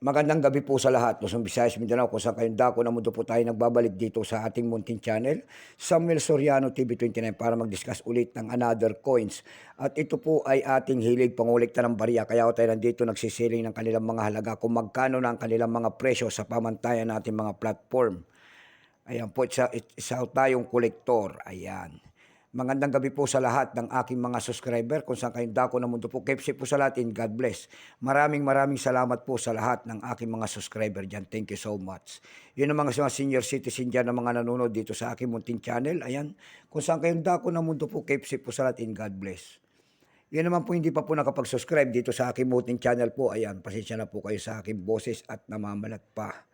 Magandang gabi po sa lahat. Luzon, Visayas, Mindanao, kung saan kayong dako na mundo po tayo nagbabalik dito sa ating munting channel, Samuel Soriano TV29 para mag-discuss ulit ng another coins. At ito po ay ating hilig pangulikta ng bariya. Kaya tayo nandito nagsisiling ng kanilang mga halaga kung magkano na ang kanilang mga presyo sa pamantayan nating mga platform. Ayan po, isa, isa tayong kolektor. Ayan. Magandang gabi po sa lahat ng aking mga subscriber kung saan kayong dako ng mundo po. Keep safe po sa lahat and God bless. Maraming maraming salamat po sa lahat ng aking mga subscriber dyan. Thank you so much. Yun ang mga, mga senior citizen dyan na mga nanonood dito sa aking munting channel. Ayan. Kung saan kayong dako ng mundo po, keep safe po sa lahat and God bless. Yan naman po hindi pa po nakapag-subscribe dito sa aking munting channel po. Ayan, pasensya na po kayo sa aking boses at namamalat pa.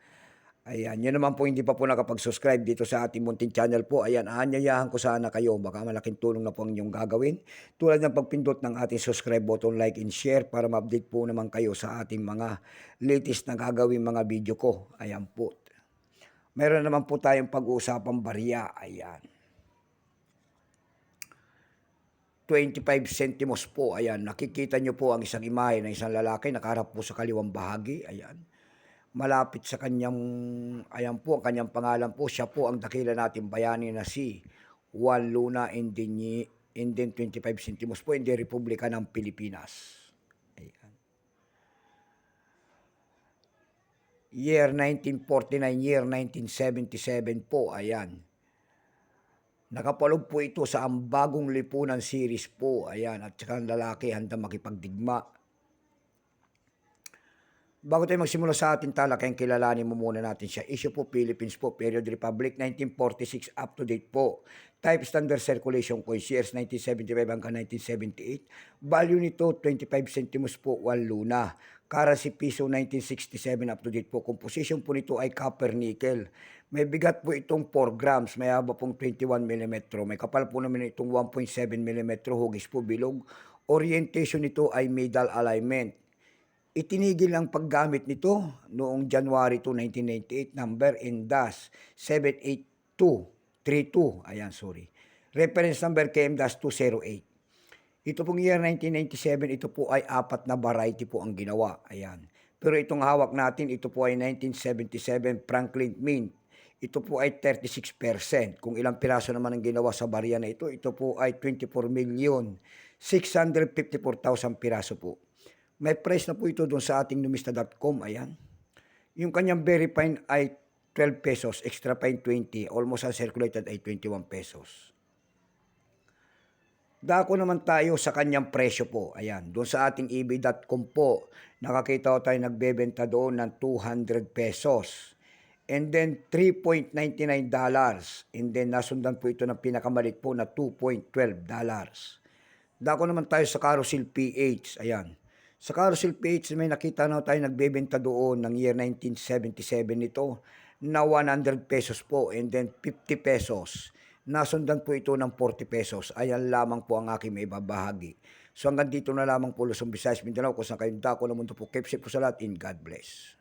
Ayan, yun naman po hindi pa po nakapag-subscribe dito sa ating munting channel po. Ayan, aanyayahan ko sana kayo. Baka malaking tulong na po ang inyong gagawin. Tulad ng pagpindot ng ating subscribe button, like and share para ma-update po naman kayo sa ating mga latest na gagawin mga video ko. Ayan po. Meron naman po tayong pag-uusapang barya. Ayan. 25 centimos po. Ayan, nakikita nyo po ang isang imahe ng isang lalaki nakaharap po sa kaliwang bahagi. Ayan malapit sa kanyang, ayan po, ang kanyang pangalan po, siya po ang dakila natin bayani na si Juan Luna Indini, Indian 25 centimos po, hindi Republika ng Pilipinas. Ayan. Year 1949, year 1977 po, ayan. Nakapalog po ito sa ang bagong lipunan series po, ayan, at saka ang lalaki handa makipagdigma Bago tayo magsimula sa ating talakayan, kilalanin mo muna natin siya. Issue po Philippines po, Period Republic, 1946 up to date po. Type Standard Circulation Coins, years 1975 hanggang 1978. Value nito, 25 centimos po, 1 luna. Currency piso, 1967 up to date po. Composition po nito ay copper nickel. May bigat po itong 4 grams, may haba pong 21 mm. May kapal po naman itong 1.7 mm, hugis po bilog. Orientation nito ay middle alignment itinigil ang paggamit nito noong January 2, 1998, number in DAS 78232. Ayan, sorry. Reference number KM-208. Ito pong year 1997, ito po ay apat na variety po ang ginawa. Ayan. Pero itong hawak natin, ito po ay 1977 Franklin Mint. Ito po ay 36%. Kung ilang piraso naman ang ginawa sa barya na ito, ito po ay 24 million 654,000 piraso po. May price na po ito doon sa ating numista.com. Ayan. Yung kanyang very fine ay 12 pesos, extra fine 20, almost uncirculated ay 21 pesos. Dako naman tayo sa kanyang presyo po. Ayan, doon sa ating ebay.com po, nakakita ko tayo nagbebenta doon ng 200 pesos. And then 3.99 dollars. And then nasundan po ito ng pinakamalit po na 2.12 dollars. Dako naman tayo sa Carousel PH. Ayan. Sa Carousel PH, may nakita na tayo nagbebenta doon ng year 1977 nito na 100 pesos po and then 50 pesos. Nasundan po ito ng 40 pesos. Ayan lamang po ang aking may babahagi. So hanggang dito na lamang po Luzon, Visayas, Mindanao kung saan kayong dako ng mundo po. Keep safe po sa lahat and God bless.